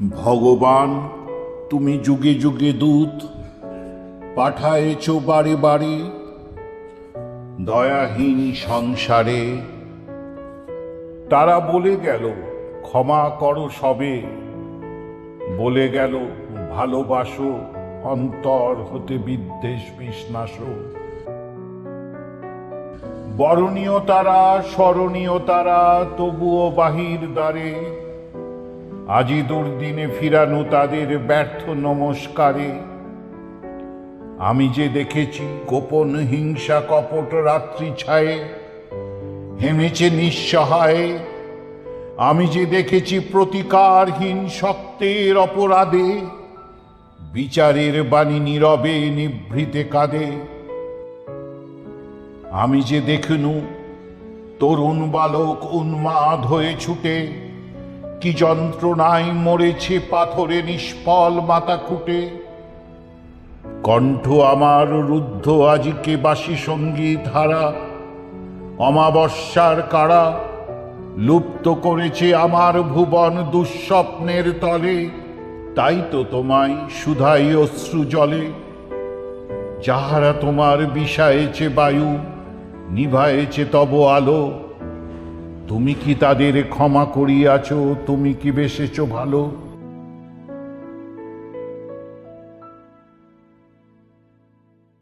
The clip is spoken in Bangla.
ভগবান, তুমি যুগে যুগে দূত, পাঠায়েছ বারে বারে দয়াহীন সংসারে। তারা বলে গেল, ক্ষমা করো সবে। বলে গেল, ভালোবাসো, অন্তর হতে বিদ্বেষ বিষ্ণাস। বরণীয় তারা, স্মরণীয় তারা, তবুও বাহির দ্বারে আজি দুর্দিনে ফিরানো তাদের ব্যর্থ নমস্কারে। আমি যে দেখেছি গোপন হিংসা কপট রাত্রি ছায়ে, হেমেছে নিঃসহায়। আমি যে দেখেছি প্রতিকারহীন শক্তের অপরাধে, বিচারের বাণী নীরবে নিভৃতে কাঁদে। আমি যে দেখনু তরুণ বালক উন্মাদ হয়ে ছুটে কি যন্ত্রণায় মরেছে পাথরে নিষ্ফল মাথা খুঁটে? কণ্ঠ আমার রুদ্ধ আজিকে বাসি সংগীত হারা। অমাবস্যার কারা লুপ্ত করেছে আমার ভুবন দুঃস্বপ্নের তলে, তাই তো তোমায় সুধাই অশ্রু জলে। যাহারা তোমার বিষায়েছে বায়ু, নিভায়েছে তব আলো তুমি কি তাদের ক্ষমা করিয়াছ? তুমি কি বেশেছ ভালো?